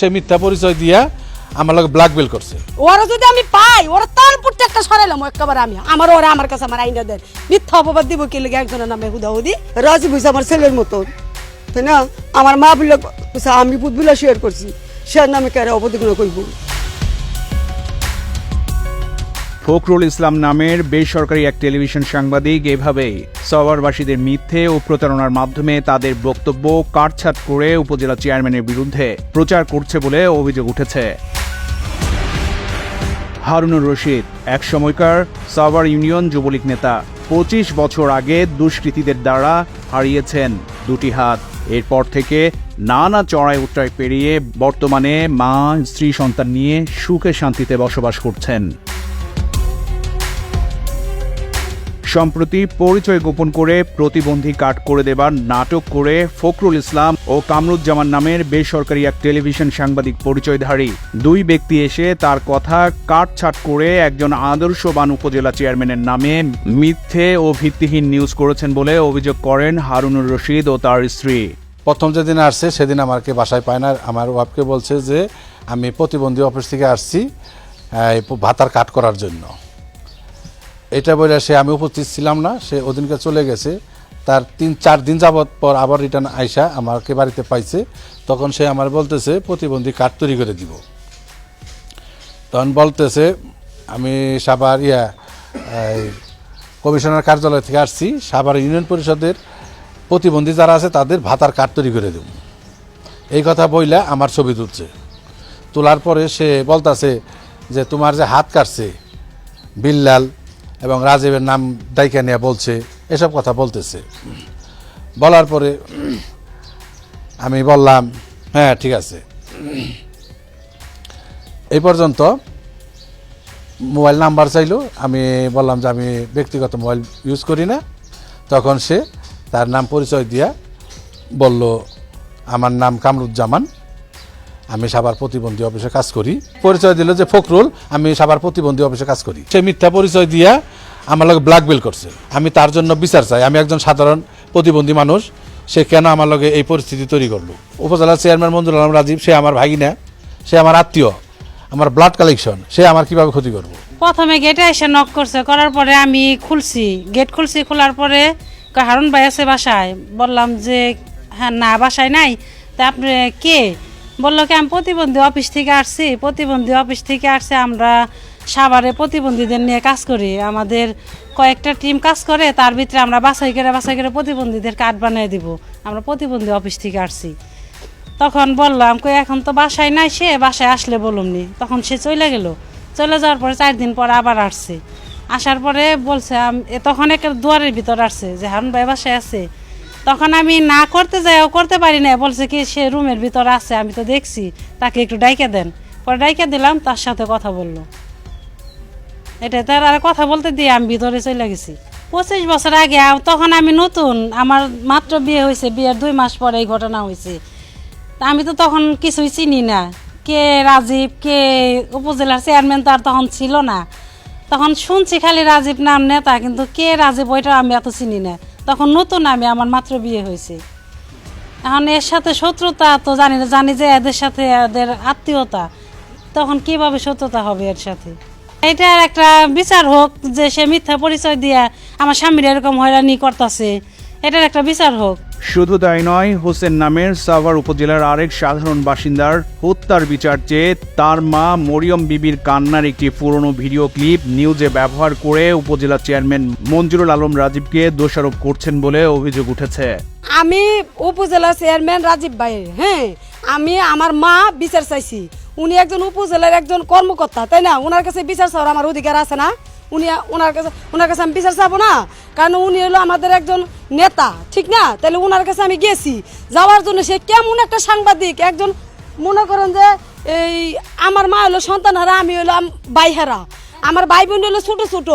সে মিথ্যা পরিচয় দিয়া আমার লগে ব্ল্যাকমেল করছে। ওরা যদি আমি পাই, ওরা তার প্রত্যেকটা সরাইলাম, একেবারে আমি। আমার ওরা আমার কাছে আমার আইনা দেন। মিথ্যা অপবাদ দিব কি লেগে? একজনের নামে হুদাহুদি রাজি বুঝছে আমার ছেলের মতন। তাই না? আমার মা বলে আমি বুধবিলা শেয়ার করছি। সে নামে কেন অবদিগ্ন করব ফখরুল ইসলাম নামের বেসরকারি এক টেলিভিশন সাংবাদিক এভাবেই সওয়ারবাসীদের মিথ্যে ও প্রতারণার মাধ্যমে তাদের বক্তব্য কাটছাট করে উপজেলা চেয়ারম্যানের বিরুদ্ধে প্রচার করছে বলে অভিযোগ উঠেছে। হারুনুর রশিদ, এক সময়কার সাভার ইউনিয়ন যুবলীগ নেতা, পঁচিশ বছর আগে দুষ্কৃতীদের দ্বারা হারিয়েছেন দুটি হাত। এরপর থেকে নানা চড়াই উট্টাই পেরিয়ে বর্তমানে মা, স্ত্রী, সন্তান নিয়ে সুখে শান্তিতে বসবাস করছেন। সম্প্রতি পরিচয় গোপন করে প্রতিবন্ধী কাট করে দেবার নাটক করে ফখরুল ইসলাম ও কামরুজ্জামান নামের বেসরকারি এক টেলিভিশন সাংবাদিক পরিচয়ধারী। দুই ব্যক্তি এসে তার কথা কাটছাট করে একজন আদর্শবান উপজেলা চেয়ারম্যানের নামে মিথ্যে ও ভিত্তিহীন নিউজ করেছেন বলে অভিযোগ করেন হারুনুর রশিদ ও তার স্ত্রী। প্রথম যেদিন আসছে, সেদিন আমাকে বাসায় পায় না। আমার ওয়াইফকে বলছে যে, আমি প্রতিবন্ধী অফিস থেকে আসছি ভাতার কাট করার জন্য। এটা বলে সে আমি উপস্থিত ছিলাম না, সে ওদিনকে চলে গেছে। তার তিন, চার দিন যাবত পর আবার রিটার্ন আইসা আমাকে বাড়িতে পাইছে। তখন সে আমার বলতেছে, প্রতিবন্ধী কার্ড তৈরি করে দিব। তখন বলতেছে, আমি সাবার ইয়া কমিশনার কার্যালয় থেকে আসছি সাবার ইউনিয়ন পরিষদের প্রতিবন্ধী যারা আছে তাদের ভাতার কার্ড তৈরি করে দেব। এই কথা বইলা আমার ছবি তুলছে। তোলার পরে সে বলতাছে যে, তোমার যে হাত কাটছে, বিল্লাল এবং রাজীবের নাম দায়িকা নিয়ে বলছে, এসব কথা বলতেছে। বলার পরে আমি বললাম হ্যাঁ ঠিক আছে। এই পর্যন্ত মোবাইল নাম্বার চাইলো, আমি বললাম যে আমি ব্যক্তিগত মোবাইল ইউজ করি না। তখন সে তার নাম পরিচয় দিয়া বলল, আমার নাম কামরুজ্জামান। আমি সাবার প্রতিবন্ধী অফিসে কাজ করি। পরিচয় দিল যে ফখরুল, আমি সাবার প্রতিবন্ধী অফিসে কাজ করি। সে মিথ্যা পরিচয় দিয়া আমার লগে ব্ল্যাকমেল করছে। আমি তার জন্য বিচার চাই। আমি একজন সাধারণ প্রতিবন্ধী মানুষ। সে কেন আমার লগে এই পরিস্থিতি তৈরি করল? উপজেলা চেয়ারম্যান মঞ্জুর আলম রাজীব, সে আমার ভাগিনা, সে আমার আত্মীয়, আমার ব্লাড কালেকশন সে আমার কীভাবে ক্ষতি করব? প্রথমে গেটে এসে নক করছে। করার পরে আমি খুলছি। গেট খুলছি, খোলার পরে হারুন ভাই আছে বাসায়? বললাম যে হ্যাঁ না, বাসায় নাই। তা আপনি কে? বলল কি, আমি প্রতিবন্ধী অফিস থেকে আসছি, প্রতিবন্ধী অফিস থেকে আসছে আমরা সাভারে প্রতিবন্ধীদের নিয়ে কাজ করি। আমাদের কয়েকটা টিম কাজ করে, তার ভিতরে আমরা বাছাই করে বাছাই করে প্রতিবন্ধীদের কার্ড বানিয়ে দিব। আমরা প্রতিবন্ধী অফিস থেকে আসছি। তখন বললাম কই, এখন তো বাসায় নাই সে, বাসায় আসলে বলুমনি। তখন সে চলে গেল। চলে যাওয়ার পরে চার দিন পর আবার আসছে। আসার পরে বলছে তখন একটা দুয়ারের ভিতর আসছে যে, হারুন ভাই বাসায় আছে। তখন আমি না করতে যাই, ও করতে পারি না বলছে কি, সে রুমের ভিতর আছে, আমি তো দেখছি। তাকে একটু ডাইকা দেন। পরে ডাইকা দিলাম, তার সাথে কথা বলল। এটা তার আর কথা বলতে দিয়ে আমি ভিতরে চলে গেছি। পঁচিশ বছর আগে, তখন আমি নতুন, আমার মাত্র বিয়ে হয়েছে, বিয়ের দুই মাস পরে এই ঘটনা হয়েছে। তা আমি তো তখন কিছুই চিনি না। কে রাজীব, কে উপজেলার চেয়ারম্যান তো আর তখন ছিল না। তখন শুনছি খালি রাজীব নাম নেতা, কিন্তু কে রাজীব ওইটা আমি এত চিনি না। তখন নতুন আমি, আমার মাত্র বিয়ে হয়েছে। এখন এর সাথে শত্রুতা তো জানি না, জানি যে এদের সাথে এদের আত্মীয়তা, তখন কীভাবে শত্রুতা হবে এর সাথে? এটার একটা বিচার হোক যে সে মিথ্যা পরিচয় দিয়া আমার স্বামীর এরকম হয়রানি করতেছে, এটার একটা বিচার হোক। শুধু তাই নয়, হোসেন নামের সাভার উপজেলার আরেক সাধারণ বাসিন্দার হত্যার বিচার চেয়ে তার মা মরিয়ম বিবির কান্নার একটি পুরনো ভিডিও ক্লিপ নিউজে ব্যবহার করে উপজেলা চেয়ারম্যান মঞ্জুরুল আলম রাজীবকে দোষারোপ করছেন বলে অভিযোগ উঠেছে। আমি উপজেলা চেয়ারম্যান রাজীব ভাই হ্যাঁ আমি আমার মা বিচার চাইছি। উনি একজন উপজেলার একজন কর্মকর্তা, তাই না? ওনার কাছে বিচার চাওয়ার আমার অধিকার আছে না? উনি ওনার কাছে ওনার কাছে আমি বিচার চাবো না। কারণ উনি হলো আমাদের একজন নেতা, ঠিক না? তাহলে ওনার কাছে আমি গেছি। যাওয়ার জন্য সে কেমন একটা সাংবাদিক, একজন মনে করেন যে এই আমার মা হলো সন্তানহারা আমি হলাম বাইহারা আমার ভাই বোন হলো ছোটো ছোট।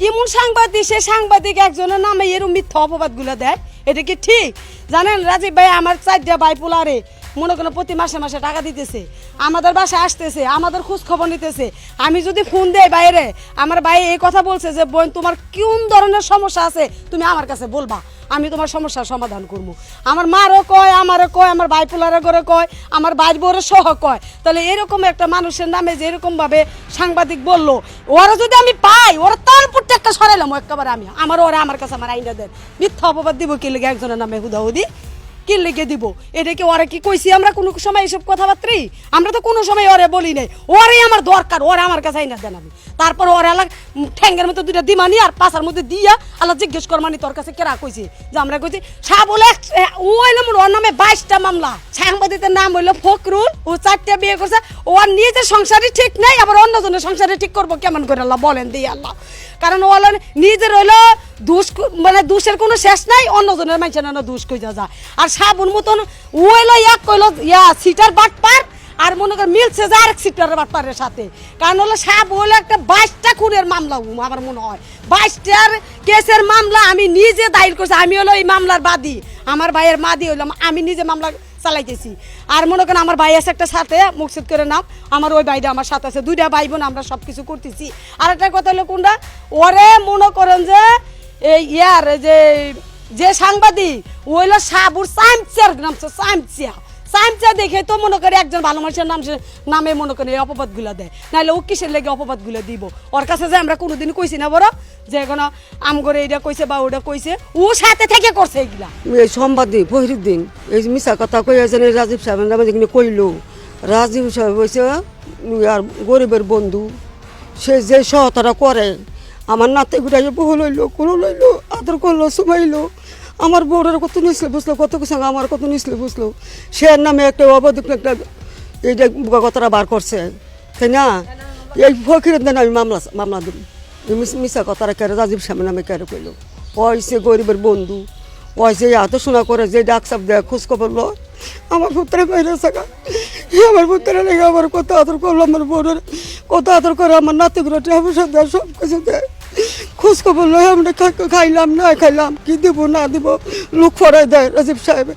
কেমন সাংবাদিক, সে সাংবাদিক একজনের নামে এরকম মিথ্যা অপবাদগুলো দেয়? এটা কি ঠিক? জানেন, রাজীব ভাই আমার চারটা ভাই পোলারে মনে করেন প্রতি মাসে মাসে টাকা দিতেছে। আমাদের বাসায় আসতেছে, আমাদের খোঁজ খবর নিতেছে। আমি যদি ফোন দেয় বাইরে, আমার ভাই এই কথা বলছে যে, বোন, তোমার কোন ধরনের সমস্যা আছে? তুমি আমার কাছে বলবা। আমি তোমার সমস্যার সমাধান করব। আমার মারও কয়, আমারও কয়, আমার বাইপোলারও করে কয়, আমার বাইর বোরও সহ কয়। তাহলে এরকম একটা মানুষের নামে যে এরকমভাবে সাংবাদিক বলল, ওরা যদি আমি পাই, ওরা তার প্রত্যেকটা সরাইলাম, একেবারে আমি। আমার ওরা আমার কাছে আমার আইনা দেন। মিথ্যা অপবাদ দিব কি লেগে একজনের নামে হুদাহুদি? কি লেগে দিব? এটা কি ওরা কি কইছি আমরা কোনো সময় এসব কথাবার্তাই? আমরা তো কোনো সময় ওরে বলি নাই। ওরে আমার দরকার, ওরে আমার কাছে আইনা দেন আমি। তারপর ওরে আলাগ ঠ্যাঙ্গের মতো দুইটা দিমানি আর পাশার মধ্যে দিয়া আল্লাহ জিজ্ঞেস কর মানি তোর কাছে কেরা কইছে? যে আমরা কইছি সাহ বলে ও মোর ওর নামে বাইশটা মামলা। সাংবাদিকের নাম হইল ফকরুল ও চারটা বিয়ে করছে। ও আর নিজের সংসারই ঠিক নাই, আবার অন্যজনের সংসারে ঠিক করব কেমন করে আল্লাহ বলেন দিই আল্লাহ। কারণ ও হলো নিজের হইল দুষ মানে দুষের কোনো শেষ নাই, অন্যজনের মানুষের না দুষ কইয়া যায় আর সাবুন মতন ও হইল এক কইলো, ইয়া সিটার বাট পার আর মনে কর মিলছে যে আরেক সিটার বাট পারের সাথে। কারণ হলো সাব হইল একটা বাইশটা খুনের মামলা আমার মনে হয়। বাইশটার কেসের মামলা আমি নিজে দায়ের করছি, আমি হলো এই মামলার বাদী। আমার ভাইয়ের মাদি হইলাম, আমি নিজে মামলা চালাইতেছি। আর মনে করেন আমার ভাই আছে একটা সাথে মুকসিদ করে নাম আমার ওই ভাইটা আমার সাথে আছে। দুইটা ভাই বোন, আমরা সব কিছু করতেছি। আর একটা কথা হলো কোনটা? ওরে মনে করেন যে, এই ইয়ার যে যে সাংবাদিক ওইলো সাবুর সাইমচিয়ার নাম সাইমচিয়া সাইমচিয়া দেখে তো মনে করে একজন ভালো মানুষের নাম নামে মনে করে এই অপবাদগুলো দেয়। নাহলে ও কিসের লেগে অপবাদগুলো দিব? ওর কাছে যে আমরা কোনোদিন কইছি না বড়, যে কোনো আম করে এটা কইছে বা ওটা কইছে, ও সাথে থেকে করছে এগুলা এই সম্বাদী দিন এই মিশা কথা কই আছে রাজীব সাহেবের নামে যেখানে কইলো। রাজীব সাহেব হয়েছে আর গরিবের বন্ধু, সে যে সহতারা করে, আমার নাতে ঘুরাইয়ে বহু লইলো, কোনো লইলো, আদর করল, সুমাইলো আমার বউরের কত নিসলে বুঝলো, কত কিছু আমার কত নিসলে বুঝলো। সে নামে একটা অবধ একটা এইটা বুকা কথাটা বার করছে, তাই না? এই ফকিরের দিন আমি মামলা মামলা এই মিস- মিশা কথাটা কেড়ে রাজীব সাহেবের নামে কেড়ে কইলো? ওই সে গরিবের বন্ধু, ওই যে এত শোনা করে যে ডাক সাপ দেয় খোঁজ খবর লয়। আমার পুত্রে বাইরে থাকা আমার পুত্রে লেগে আমার কত আদর করল, আমার বোনের কত আদর করে, আমার নাতিগুলো দেয় সব কিছু দেয়। খোঁজ খবর লই আমরা খাইলাম, না খাইলাম, কি দিব, না দিব, লোক ফরাই দেয় রাজীব সাহেব।